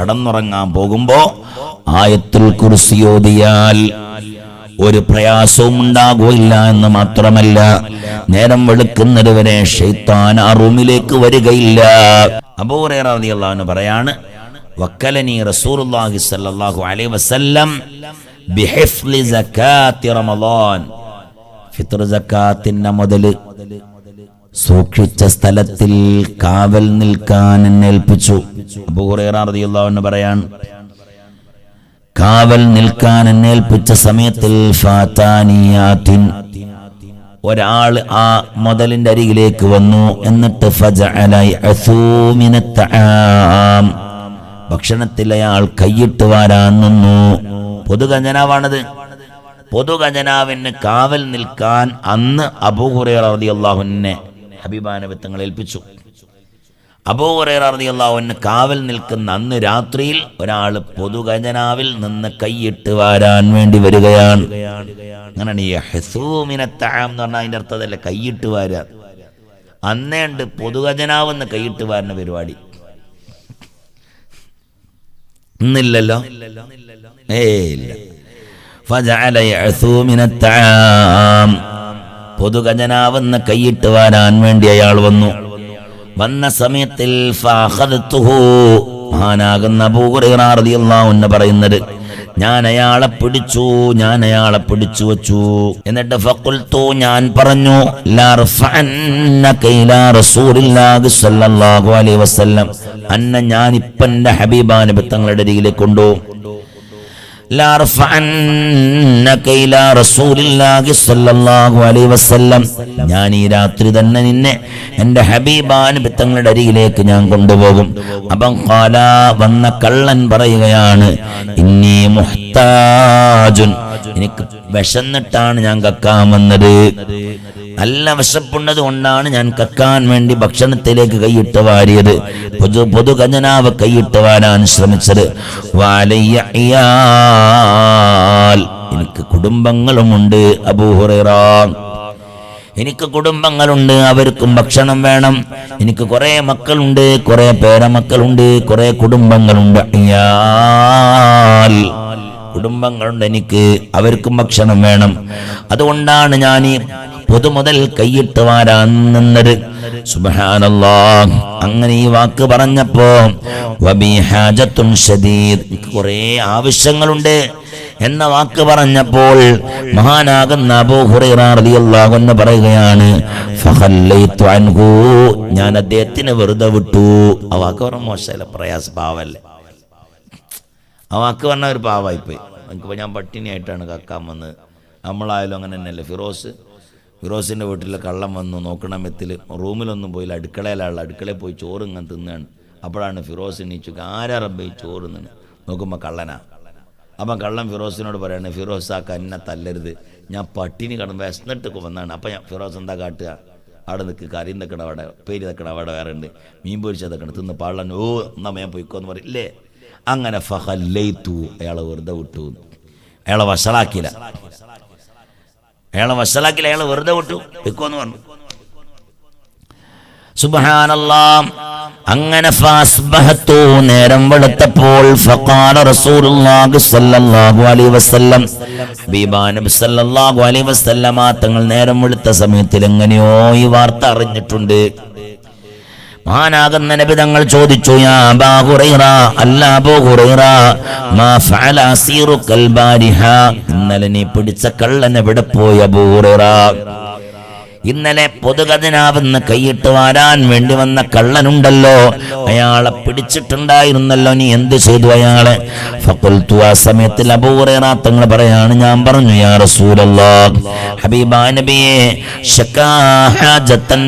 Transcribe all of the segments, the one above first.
കടന്നുറങ്ങാൻ പോകുമ്പോ ആയത്തുൽ കുർസി ഓതിയാൽ ഒരു പ്രയാസവും ഉണ്ടാകുകയില്ല എന്ന് മാത്രമല്ല. നേരം വെളുക്കുന്നത് വരെ ഷെയ്ത്താൻ ആ റൂമിലേക്ക് വരികയില്ല. അബൂറേറിയാന്ന് പറയാണ് വക്കലനി റസൂലുള്ളാഹി സ്വല്ലല്ലാഹു അലൈഹി വസല്ലം ഫിത്ർ സക്കാത്തിന്റെ മുതൽ സൂക്ഷിച്ച സ്ഥലത്തിൽ കാവൽ നിൽക്കാൻ എന്നെ ഏൽപ്പിച്ചു. അബൂഹുറേറിയുള്ള പറയാൻ കാവൽ നിൽക്കാൻ എന്നെ ഏൽപ്പിച്ച സമയത്തിൽ ഒരാൾ ആ മുതലിന്റെ അരികിലേക്ക് വന്നു. എന്നിട്ട്. ഭക്ഷണത്തിൽ അയാൾ കൈയിട്ട് വാരാൻ നിന്നു. പൊതുഖജനാവാണത്. പൊതുഖജനാവിന് കാവൽ നിൽക്കാൻ അന്ന് റളിയല്ലാഹുവിനെ ഹബീബാനബി തങ്ങൾ ഏൽപ്പിച്ചു അബൂഹുറേറ റളിയല്ലാഹുവിന് കാവൽ നിൽക്കുന്ന അന്ന് രാത്രിയിൽ ഒരാൾ പൊതുഖജനാവിൽ നിന്ന് കൈയിട്ട് വാരാൻ വേണ്ടി വരികയാണ്. അങ്ങനെയാണ് ഈ ഹസൂമിന തആം എന്ന് പറഞ്ഞാൽ അതിന്റെ അർത്ഥമല്ല കൈയിട്ട് വാരാ. അന്നേണ്ട് പൊതുഖജനാവെന്ന് കൈയിട്ട് വാരുന്ന പരിപാടി. ഇന്നില്ലല്ലോ? ഏ ഇല്ല. ഫജഅല പൊതുഖജനാവെന്ന് കൈയിട്ട് വാരാൻ വേണ്ടി അയാൾ വന്നു. വന്ന സമയത്തിൽ മഹാനാകുന്ന അൻഹു പറയുന്നത് ഞാൻ അയാളെ പിടിച്ചു ഞാൻ അയാളെ പിടിച്ചു വച്ചു. എന്നിട്ട് ഫക്കുൽത്തു ഞാൻ പറഞ്ഞു അന്ന ഞാൻ ഇപ്പന്റെ ഹബീബാനുഭത്തങ്ങളുടെ തങ്ങളുടെ അരികിലേക്ക് കൊണ്ടുപോകും ലർഫഅന്നക ഇലാ റസൂലില്ലാഹി സ്വല്ലല്ലാഹു അലൈഹി വസല്ലം ഞാൻ ഈ രാത്രി തന്നെ നിന്നെ എന്റെ ഹബീബാൻ പിത്തങ്ങളുടെ അരികിലേക്ക് ഞാൻ കൊണ്ടുപോകും. അപ്പം ഖാല വന്ന കള്ളൻ പറയുകയാണ് ഇന്നി മുഹ്താജുൻ. എനിക്ക് വിശന്നിട്ടാണ് ഞാൻ കക്കാൻ വന്നത്. നല്ല വിശപ്പുള്ളത് കൊണ്ടാണ് ഞാൻ കക്കാൻ വേണ്ടി ഭക്ഷണത്തിലേക്ക് കൈയിട്ട് വാരിയത്. പൊതു പൊതു ഖജനാവ് കൈയിട്ട് വാരാൻ ശ്രമിച്ചത്. എനിക്ക് കുടുംബങ്ങളുമുണ്ട് അബൂഹുറ എനിക്ക് കുടുംബങ്ങളുണ്ട് അവർക്കും ഭക്ഷണം വേണം. എനിക്ക് കുറെ മക്കളുണ്ട് കുറെ പേരമക്കളുണ്ട് കുറെ കുടുംബങ്ങളുണ്ട്. അയ്യാൽ കുടുംബങ്ങളുണ്ട് എനിക്ക് അവർക്കും ഭക്ഷണം വേണം. അതുകൊണ്ടാണ് ഞാൻ പൊതുമുതൽ കൈയിട്ട് വാരാൻ നിന്നത്. സുബ്ഹാനല്ലാ അങ്ങനെ ഈ വാക്ക് പറഞ്ഞപ്പോ എനിക്ക് കുറേ ആവശ്യങ്ങളുണ്ട് എന്ന വാക്ക് പറഞ്ഞപ്പോൾ മഹാനാകുന്ന അബോഹുറിയാകുന്ന പറയുകയാണ് ഞാൻ അദ്ദേഹത്തിന് വെറുതെ വിട്ടു. ആ വാക്ക് പറഞ്ഞ മോശമല്ല പ്രയാസ പാവല്ലേ ആ വാക്ക് പറഞ്ഞ ഒരു പാവായിപ്പോയി. എനിക്കിപ്പോൾ ഞാൻ പട്ടിണിയായിട്ടാണ് കക്കാൻ വന്നത്. നമ്മളായാലും അങ്ങനെ തന്നെയല്ലേ. ഫിറോസ് ഫിറോസിന്റെ വീട്ടിൽ കള്ളം വന്നു. നോക്കണ നോക്കണമെത്തിൽ റൂമിലൊന്നും പോയില്ല. അടുക്കളയിലുള്ള അടുക്കളയിൽ പോയി ചോറ് ഇങ്ങനെ തിന്നാണ്. അപ്പോഴാണ് ഫിറോസ് നീച്ചു ആരാ റബ്ബേ ചോറ് നിന്ന് നോക്കുമ്പോൾ കള്ളനാ. അപ്പം കള്ളം ഫിറോസിനോട് പറയാണ് ഫിറോസ് ആ കന്നെ തല്ലരുത്. ഞാൻ പട്ടിണി കടന്ന് വിശന്നിട്ട് വന്നാണ്. അപ്പം ഞാൻ ഫിറോസ് എന്താ കാട്ടുക? അവിടെ നിൽക്ക് കറി നിൽക്കണം അവിടെ. പേര് നിൽക്കണം അവിടെ വേറെ ഉണ്ട്. മീൻ പൊരിച്ചത് നിൽക്കണം തിന്ന് പാളൻ ഓ എന്നാ ഞാൻ പോയിക്കോന്ന് പറയും. ഇല്ലേ? അങ്ങനെ ഫഹല്ലൈത്തു. അയാളെ വെറുതെ വിട്ടു. അയാളെ വഷളാക്കിയില്ല. അയാളെ വഷളാക്കി അയാളെ വെറുതെ വിട്ടു. വെക്കുമെന്ന് പറഞ്ഞു. സുബ്ഹാനല്ലാ അങ്ങനെ ഫാസ്ബഹത്തു നേരം വെളുത്തപ്പോൾ ഫഖാല റസൂലുള്ളാഹി സ്വല്ലല്ലാഹു അലൈഹി വസല്ലം ഹബീബാ നബി സ്വല്ലല്ലാഹു അലൈഹി വസല്ലമ തങ്ങൾ നേരം വെളുത്ത സമയത്തിൽ എങ്ങനെയോ ഈ വാർത്ത അറിഞ്ഞിട്ടുണ്ട്. മഹാനാകുന്ന നബി തങ്ങൾ ചോദിച്ചു യാ അബാ ഹുറൈറ അല്ല അബൂ ഹുറൈറ മാ ഫഅല അസീറുക്കൽ ബാരിഹ ഇന്നലെ നീ പിടിച്ച കള്ളൻ എവിടെ പോയി അബൂ ഹുറൈറ? ഇന്നലെ പൊതുഖജനാവെന്ന് കൈയിട്ട് വാരാൻ വേണ്ടി വന്ന കള്ളനുണ്ടല്ലോ. അയാളെ പിടിച്ചിട്ടുണ്ടായിരുന്നല്ലോ. നീ എന്ത് ചെയ്തു അയാളെ? ഫക്കുൽത്തു ആ സമയത്തിൽ അബൂഹുറൈറ തങ്ങൾ പറയാണ് ഞാൻ പറഞ്ഞു യാ റസൂലല്ലാ ഹബീബാ നബിയെ ശകാ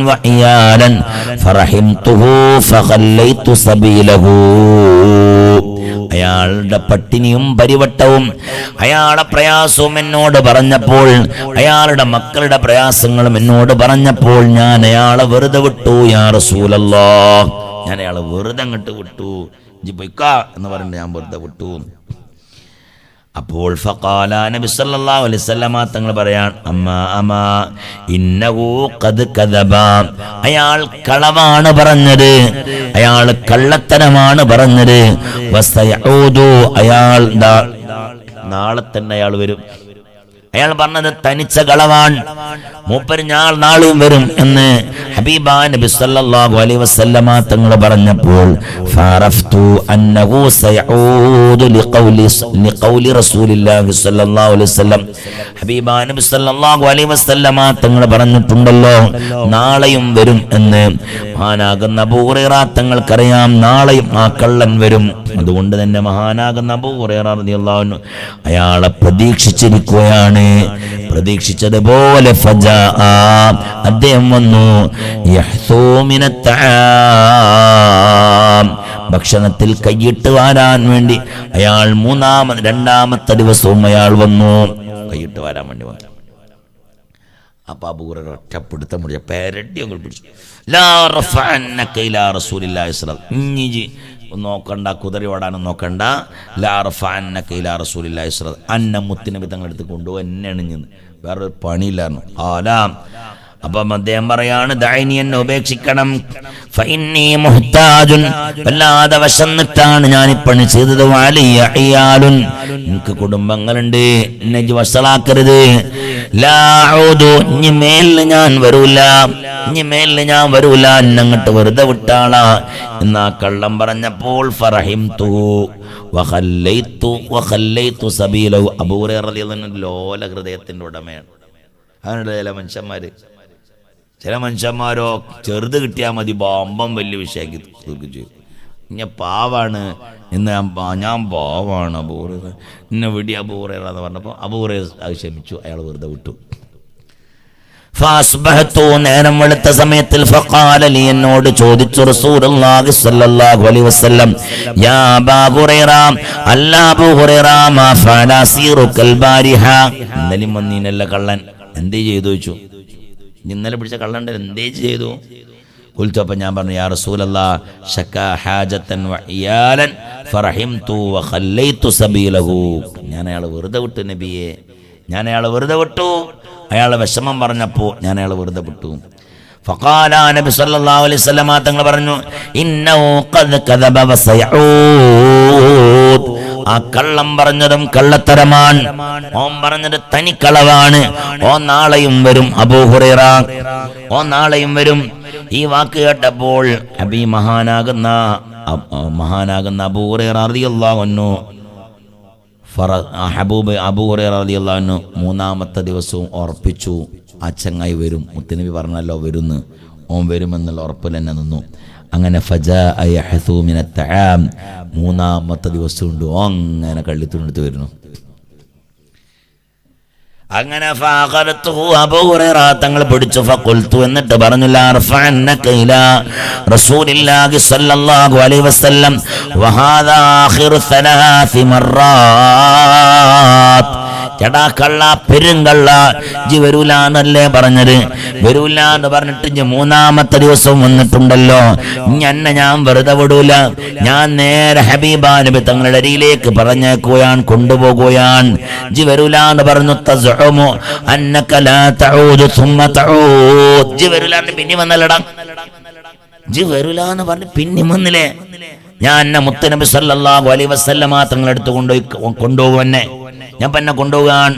വഹിയാലൻ ഫറഹിംതുഹു ഫഖല്ലൈതു സബീലഹു. അയാളുടെ പട്ടിണിയും പരിവട്ടവും അയാളുടെ പ്രയാസവും എന്നോട് പറഞ്ഞപ്പോൾ അയാളുടെ മക്കളുടെ പ്രയാസങ്ങളും എന്നോട് പറഞ്ഞപ്പോൾ ഞാൻ അയാളെ വെറുതെ വിട്ടു യാ റസൂലല്ലോ. ഞാൻ അയാളെ വെറുതെ അങ്ങോട്ട് വിട്ടു. എന്ന് പറഞ്ഞിട്ട് ഞാൻ വെറുതെ വിട്ടു. അപ്പോൾ ഫഖാല നബി സല്ലല്ലാഹു അലൈഹി വസല്ലമ തങ്ങൾ പറയാൻ അമ്മാ അമ്മ ഇന്നഹു ഖദ് കദബ. അയാൾ കളവാണ് പറഞ്ഞത്. അയാൾ കള്ളത്തരമാണ് പറഞ്ഞത്. വസയഊദു അയാൾ നാളെ തന്നെ അയാൾ വരും. അയാൾ പറഞ്ഞത് തനിച്ച കളവാൻ മൂപ്പര് ഞാൾ നാളും വരും എന്ന് ഹബീബാ നബി സല്ലല്ലാഹു അലൈഹി വസല്ലമ തങ്ങൾ പറഞ്ഞപ്പോൾ ഫറഫ്തു അന്നഹു സയഊദു ലിഖൗലി ലിഖൗലി റസൂലില്ലാഹി സല്ലല്ലാഹു അലൈഹി വസല്ലം. ഹബീബാ നബി സല്ലല്ലാഹു അലൈഹി വസല്ലമ തങ്ങൾ പറഞ്ഞിട്ടുണ്ടല്ലോ നാളെയും വരും എന്ന്. മാനാകുന്ന അബൂ ഹുറൈറ തങ്ങൾക്കറിയാം നാളെയും ആ കള്ളൻ വരും. അതുകൊണ്ട് തന്നെ മഹാനാകുന്ന അബൂ ഹുറൈറ റളിയല്ലാഹു അൻഹു അയാളെ പ്രതീക്ഷിച്ചിരിക്കുകയാണ്. പ്രതീക്ഷിച്ചതുപോലെ അദ്ദേഹം വന്നു. ഭക്ഷണത്തിൽ കൈയിട്ട് വാരാൻ വേണ്ടി അയാൾ മൂന്നാമത് രണ്ടാമത്തെ ദിവസവും അയാൾ വന്നു. കൈയിട്ട് വാരാൻ വേണ്ടി വന്നു. അപ്പൊ അബൂറ ഒറ്റപ്പെടുത്ത മുടിയ പേരട്ടി അങ്ങോട്ട് പിടിച്ചു. ലാ ഇലാ റസൂലില്ലാഹി നോക്കണ്ട കുതിര ഓടാനും നോക്കണ്ട. ലാ റഫഅന്നക ഇലാ മുത്തിനബി തങ്ങളെടുത്ത് കൊണ്ടുപോകും എന്നെയാണ് ഞാൻ വേറൊരു പണിയില്ലായിരുന്നു. ആലാം അപ്പം അദ്ദേഹം പറയാണ് ദൈനി എന്നെ ഉപേക്ഷിക്കണം. വല്ലാതെ വശന്നിട്ടാണ് ഞാൻ ഈ പണി ചെയ്തത്. വാലിയ അയ്യാലുൻ എനിക്ക് കുടുംബങ്ങളുണ്ട്. എന്നെ വഷളാക്കരുത്. ഇനി മേലിൽ ഞാൻ വരൂല. ഇനി മേലിൽ ഞാൻ വരൂല എന്നങ്ങട്ട് വെറുതെ വിട്ടാളാ. എന്നാ കള്ളം പറഞ്ഞപ്പോൾ ഫറഹിം തു ലോല ഹൃദയത്തിന്റെ ഉടമയാണ്. അങ്ങനെയുള്ള ചില മനുഷ്യന്മാര്. ചില മനുഷ്യന്മാരോ ചെറുത് കിട്ടിയാൽ മതി ബോംബം വലിയ വിഷയമാക്കി തീർക്കും ചെയ്യും. ഞാൻ പാവാണ്. എന്ന് ഞാൻ പാവാണ് അബൂറ എന്നെ വിടി അബൂറയെന്ന് പറഞ്ഞപ്പോൾ അബൂറെ ക്ഷമിച്ചു അയാൾ വെറുതെ വിട്ടു. നേരം വെളുത്ത സമയത്തിൽ എന്നോട് ചോദിച്ചു റസൂലുള്ളാഹി വസല്ലം യാ അല്ലാ മാ ബാരിഹ. ഇന്നലെയും വന്നീനല്ല കള്ളൻ. എന്തേ ചെയ്തു ചോദിച്ചു? ഇന്നലെ പിടിച്ച കള്ളൻ എന്തേ ചെയ്തു? കുൽത്തപ്പം ഞാൻ പറഞ്ഞു യാ റസൂലല്ല ഷക്ക ഹാജത്തൻ വഇയാലൻ ഫറഹിംതു വഖല്ലൈതു സബീലഹു. ഞാൻ അയാളെ വെറുതെ വിട്ടു നബിയെ. ഞാൻ അയാളെ വെറുതെ വിട്ടു. അയാളെ വിഷമം പറഞ്ഞപ്പോൾ ഞാൻ അയാളെ വെറുതെ വിട്ടു. ഫഖാല നബി സല്ലല്ലാഹു അലൈഹി വസല്ലമ തങ്ങൾ പറഞ്ഞു ഇന്നഹു ഖദ് കദബ വസയഊദ് ആ കള്ളം പറഞ്ഞതും കള്ളത്തരമാണ്. ഓൻ പറഞ്ഞത് തനിക്കളവാണ്. ഓ നാളെയും വരും അബൂഹുറ ഓ നാളെയും വരും. ഈ വാക്ക് കേട്ടപ്പോൾ അബി മഹാനാകുന്ന മഹാനാകുന്ന ആ ഹബൂബ് അൻഹു മൂന്നാമത്തെ ദിവസവും ഉറപ്പിച്ചു. ആ ചങ്ങായി വരും. മുത്തനബി പറഞ്ഞല്ലോ വരുന്ന്. ഓം വരുമെന്നുള്ള ഉറപ്പിൽ തന്നെ നിന്നു. അങ്ങനെ മൂന്നാമത്തെ ദിവസം ഉണ്ട്. അങ്ങനെ കള്ളിത്തുണ്ടെടുത്ത് വരുന്നു. അങ്ങനെ തങ്ങൾ പിടിച്ചു. ഫഖുൽതു എന്നിട്ട് പറഞ്ഞു വസല്ലം. എടാ കള്ള പെരുങ്കള്ള. ജി വരൂലാന്നല്ലേ പറഞ്ഞത്? വരൂല എന്ന് പറഞ്ഞിട്ട് ഇഞ്ചി മൂന്നാമത്തെ ദിവസം വന്നിട്ടുണ്ടല്ലോ. എന്നെ ഞാൻ വെറുതെ വിടൂല. ഞാൻ നേരെ ഹബീബാ നബി തങ്ങളുടെ അരിയിലേക്ക് പറഞ്ഞേക്കുകയാണ് കൊണ്ടുപോകുകയാണ്. ജി വരൂല എന്ന് പറഞ്ഞു തസ്ഉമു അന്നക തഊദു സുമ്മ തഊദ്. ജി വരൂല എന്ന് പിന്നെ വന്നല്ലടാ. ജി വരൂല എന്ന് പറഞ്ഞ് പിന്നെ വന്നില്ലേ? ഞാൻ എന്നെ മുത്തനബി സല്ലല്ലാഹു അലൈഹി വസല്ലമ തങ്ങളെടുത്ത് കൊണ്ടുപോയി കൊണ്ടുപോകുന്നെ ഞാൻ പന്നെ കൊണ്ടുപോകാൻ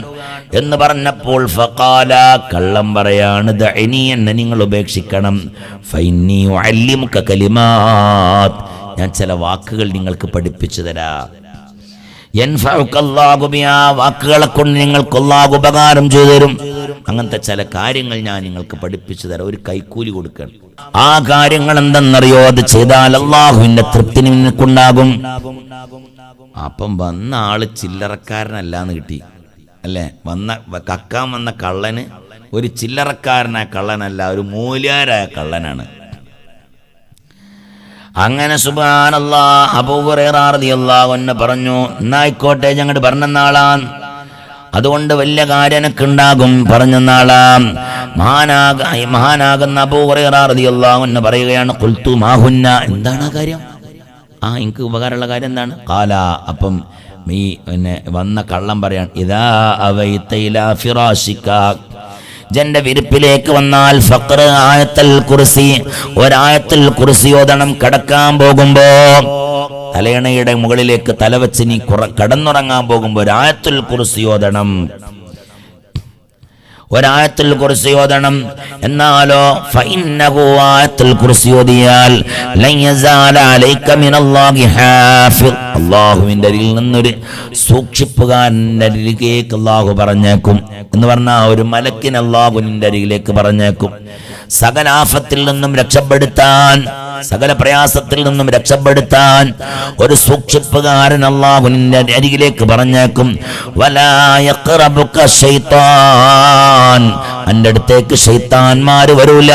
എന്ന് പറഞ്ഞപ്പോൾ ഫഖാല കള്ളം പറയാണ് ദഅനി എന്നെ നിങ്ങൾ ഉപേക്ഷിക്കണം. ഫൈനി ഉഅല്ലിമുക കലിമാത് ഞാൻ ചില വാക്കുകൾ നിങ്ങൾക്ക് പഠിപ്പിച്ചു തരാം. വാക്കുകളെ കൊണ്ട് നിങ്ങൾക്ക് അല്ലാഹു ഉപകാരം ചെയ്തു തരും. അങ്ങനത്തെ ചില കാര്യങ്ങൾ ഞാൻ നിങ്ങൾക്ക് പഠിപ്പിച്ചു തരാം. ഒരു കൈക്കൂലി കൊടുക്കണം. ആ കാര്യങ്ങൾ എന്തെന്നറിയോ? അത് ചെയ്താൽ അള്ളാഹുവിന്റെ തൃപ്തി നിനക്കുണ്ടാകും അപ്പം വന്ന ആൾ ചില്ലറക്കാരനല്ലാന്ന് കിട്ടി. അല്ലേ? വന്ന കക്കാൻ വന്ന കള്ളന് ഒരു ചില്ലറക്കാരനായ കള്ളനല്ല ഒരു മൂല്യാരായ കള്ളനാണ്. അങ്ങനെ സുബാനല്ലാ പറഞ്ഞു എന്നായിക്കോട്ടെ ഞങ്ങട് പറഞ്ഞ നാളാം. അതുകൊണ്ട് വലിയ കാര്യനൊക്കെ ഉണ്ടാകും പറഞ്ഞ നാളാം. മഹാനാക മഹാനാകുന്ന അബൂഹുറേറാറിയല്ലാവെന്ന് പറയുകയാണ് കുൽത്തു മാഹുന്ന. എന്താണ് കാര്യം? ആ എനിക്ക് ഉപകാരമുള്ള കാര്യം എന്താണ്? കാല അപ്പം ഈ പിന്നെ വന്ന കള്ളം പറയാൻ ഇതാ അവൈത്തയില ജന്റെ വിരിപ്പിലേക്ക് വന്നാൽ ഫക്ർ ആയത്തൽ കുറിസി ഒരായത്തിൽ കുറിസി ഓതണം കിടക്കാൻ പോകുമ്പോ തലയണയുടെ മുകളിലേക്ക് തലവെച്ച് നീ കടന്നുറങ്ങാൻ പോകുമ്പോ ഒരായത്തുൽ കുറിസി ഓതണം. ഒരായത്തിൽ കുറിച്ച് ഓതണം. എന്നാലോ ആയത്തിൽ കുറിച്ച് ഓതിയാൽ അല്ലാഹുവിന്റെ അരികിൽ നിന്നൊരു സൂക്ഷിപ്പുകാരന്റെ അരികിലേക്ക് അള്ളാഹു പറഞ്ഞേക്കും. എന്ന് പറഞ്ഞാൽ ഒരു മലക്കിന് അള്ളാഹുവിന്റെ അരികിലേക്ക് പറഞ്ഞേക്കും. സകലാഫത്തിൽ നിന്നും രക്ഷപ്പെടുത്താൻ സകല പ്രയാസത്തിൽ നിന്നും രക്ഷപ്പെടുത്താൻ ഒരു സൂക്ഷിപ്പുകാരൻ അള്ളാഹുനിന്റെ അരികിലേക്ക് പറഞ്ഞേക്കും അന്റെ അടുത്തേക്ക് ഷെയ്ത്താൻമാർ വരൂല.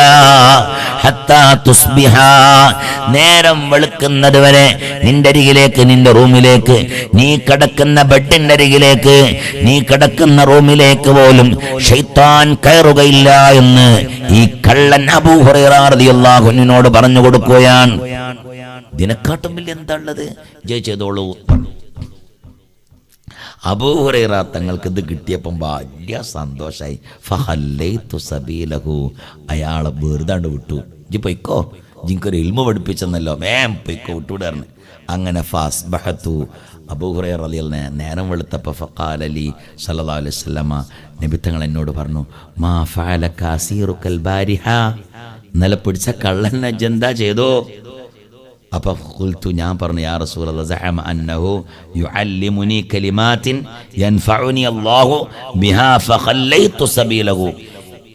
നേരം വെളുക്കുന്നത് വരെ നിന്റെ അരികിലേക്ക് നിന്റെ റൂമിലേക്ക് നീ കിടക്കുന്ന ബെഡിന്റെ അരികിലേക്ക് നീ കിടക്കുന്ന റൂമിലേക്ക് പോലും ഷെയ്ത്താൻ കയറുകയില്ല എന്ന് ഈ കള്ളൻ അബൂഹുറേറാറിയാഹുനോട് പറഞ്ഞു കൊടുക്കുകയാണ്. ഇതിനെക്കാട്ടും എന്താ ഉള്ളത്? ജയ് ചെയ്തോളൂ. അബൂഹുറൈറ തങ്ങൾക്ക് ഇത് കിട്ടിയപ്പം വലിയ സന്തോഷായി. ഫഹല്ലേ തുസബീലഹു അയാളെ വെറുതാണ്ട് വിട്ടു. ജി പൊയ്ക്കോ. ജിങ്കൊരു ഇൽമ പഠിപ്പിച്ചെന്നല്ലോ. വേം പൊയ്ക്കോ വിട്ടുവിടാറിന് അങ്ങനെ ഫാസ് ബഹത്തു അബൂഹുറൈറ അലിയലിനെ നേരം വെളുത്തപ്പോൾ ഫഖാലലി സല്ലല്ലാഹു അലൈഹി വസല്ലമ നിബിത്തങ്ങൾ എന്നോട് പറഞ്ഞു മാ കാസീറുക്കൽ ബാരിഹ. ഇന്നലെ പിടിച്ച കള്ളനെ അജന്ത ചെയ്തോ? അപ്പൊ ഖുൽതു ഞാൻ പറഞ്ഞു യാ സഅമ അന്നഹു യുഅല്ലിമുനി കലിമാത്തിൻ യൻഫഉനി അല്ലാഹു ബിഹാ ഫഖല്ലൈതു സബീലഹു.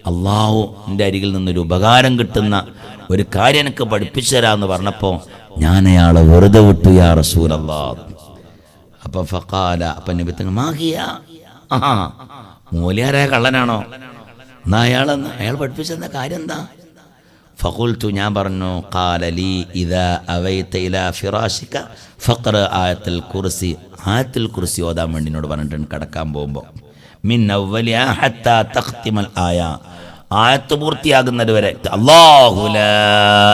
അള്ളാഹു എന്റെ അരികിൽ നിന്നൊരു ഉപകാരം കിട്ടുന്ന ഒരു കാര്യം എനിക്ക് പഠിപ്പിച്ചു തരാമെന്ന് പറഞ്ഞപ്പോൾ ഞാൻ അയാളെ വെറുതെ വിട്ടു യാ റസൂലല്ലാഹ് അപ്പൊ ഫഖാല അപ്പൊ നബിത്തങ്ങൾ മാഹിയ ആ മൂലിയാരായ കള്ളനാണോ? എന്നാ അയാൾ അയാൾ പഠിപ്പിച്ചെന്ന കാര്യം എന്താ? ഫഖുൽത്തു ഞാൻ പറഞ്ഞു കാലലി ഇദാ അവൈത ഇലാ ഫിറാശിക ഫഖ്റ ആയത്തുൽ കുറിസി ആയത്തുൽ കുർസി ഓതാൻ വേണ്ടി എന്നോട് പറഞ്ഞിട്ടുണ്ട് കടക്കാൻ പോകുമ്പോൾ മിൻ അവലിയ ഹത്താ തഖ്തിമൽ ആയ. ആയത്ത് പൂർത്തിയാകുന്നത് വരെ അല്ലാഹു ലാ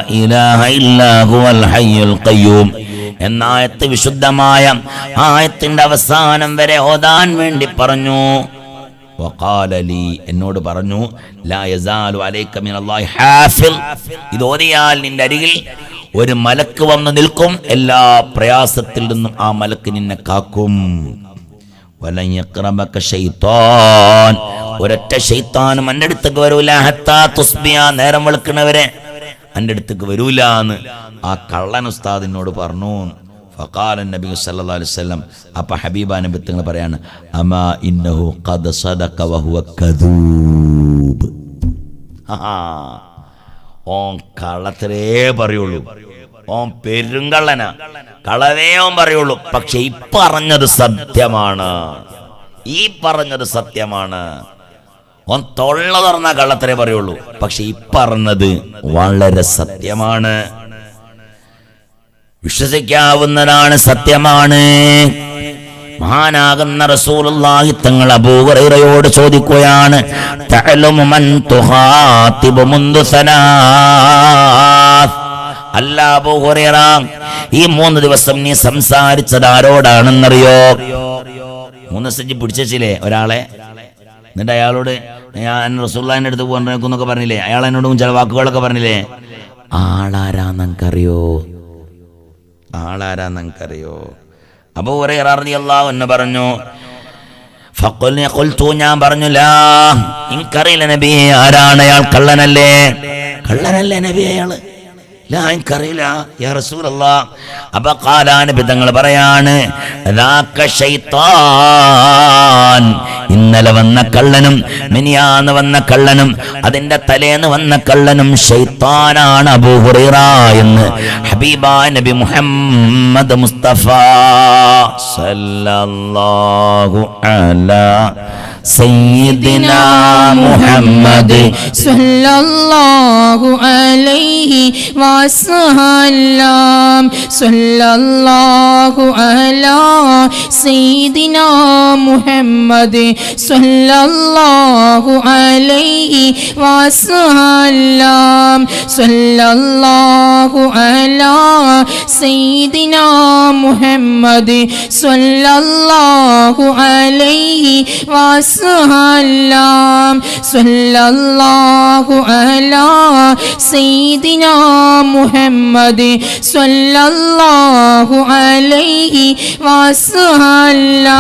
ഇലാഹ ഇല്ലാ ഹുവൽ ഹയ്യുൽ ഖയ്യൂം. എന്ന ആയത്ത് വിശുദ്ധമായ ആയത്തിന്റെ അവസാനം വരെ ഓതാൻ വേണ്ടി പറഞ്ഞു. വഖാല ലീ എന്നോട് പറഞ്ഞു ലാ യസാലു അലൈക മിനല്ലാഹി ഹാഫിൽ ഇത് ഓതിയാൽ നിന്റെ അരികിൽ ഒരു മലക്ക് വന്ന് നിൽക്കും എല്ലാ പ്രയാസത്തിൽ നിന്നും ആ മലക്ക് നിന്നെ കാക്കും. ഒരൊറ്റ ശൈത്താനും എന്റെ അടുത്തേക്ക് വരൂല നേരം വെളുക്കണവരെ എന്റെ അടുത്തേക്ക് വരൂല എന്ന് ആ കള്ളൻ ഉസ്താദിനോട് പറഞ്ഞു. ഫഖാല നബി സല്ലാ അലൈഹി വസല്ലം അപ്പൊ ഹബീബ നബി തങ്ങൾ പറയാണ് അമാ ഇന്നഹു ഖദ് സദഖ വഹുവ കദൂബ്. ഓൻ കള്ളത്തരേ പറയുള്ളൂ. ഓൻ പെരുങ്കള്ളന. കളവേ ഓൻ പറയുള്ളൂ. പക്ഷെ ഈ പറഞ്ഞത് സത്യമാണ്. ഈ പറഞ്ഞത് സത്യമാണ്. ഓൻ തൊള്ള തുറന്ന കള്ളത്തരേ പറയുള്ളൂ. പക്ഷെ ഈ പറഞ്ഞത് വളരെ സത്യമാണ്. വിശ്വസിക്കാവുന്നതാണ് സത്യമാണ്. മഹാനാകുന്ന റസൂലുള്ളാഹി തങ്ങൾ അബൂഹുറൈറയോട് ചോദിക്കുകയാണ് ഈ മൂന്ന് ദിവസം നീ സംസാരിച്ചത് ആരോടാണെന്നറിയോ? മൂന്ന് ദിവസം പിടിച്ചില്ലേ ഒരാളെ? എന്നിട്ട് അയാളോട് ഞാൻ റസൂള്ളാന്റെ അടുത്ത് പോകാനൊക്കെ പറഞ്ഞില്ലേ? അയാൾ എന്നോട് ചില വാക്കുകളൊക്കെ പറഞ്ഞില്ലേ? ആളാരാന്നറിയോ ആളാരാ നിങ്ങൾക്കറിയോ അപ്പൊ ഒരേ റളിയല്ലാഹു എന്ന് പറഞ്ഞു ഫഖുൽനി ഖുൽതു ഞാൻ പറഞ്ഞു ലാ എനിക്കറിയില്ല നബി ആരാണ് അയാൾ? കള്ളനല്ലേ? കള്ളനല്ലേ നബി അയാൾ? ലാ എനിക്കറിയില്ല യാ റസൂലല്ല. അപ്പൊ ഖാലാ നബി തങ്ങൾ പറയാണ് ഇന്നലെ വന്ന കള്ളനും മിനിയാന്ന് വന്ന കള്ളനും അതിന്റെ തലേന്ന് വന്ന കള്ളനും അബൂ ഹുറൈറ എന്ന് ഹബീബ നബി മുഹമ്മദ് മുസ്തഫ സല്ലല്ലാഹു അലാ സയ്യിദിന മുഹമ്മദ് സല്ലല്ലാഹു അലൈഹി വസല്ലം. സല്ലല്ലാഹു അലാ സയ്യിദിന മുഹമ്മദ് സല്ലല്ലാഹു അലൈഹി വസല്ലം. സല്ലല്ലാഹു അലാ സയ്യിദിന മുഹമ്മദ് സല്ലല്ലാഹു അലൈഹി വസ വസ്ലാം സ്വല്ലാഹു അല സീദിന മുഹമ്മദ് സ്വല്ലാഹു അലൈ വസ്ലാം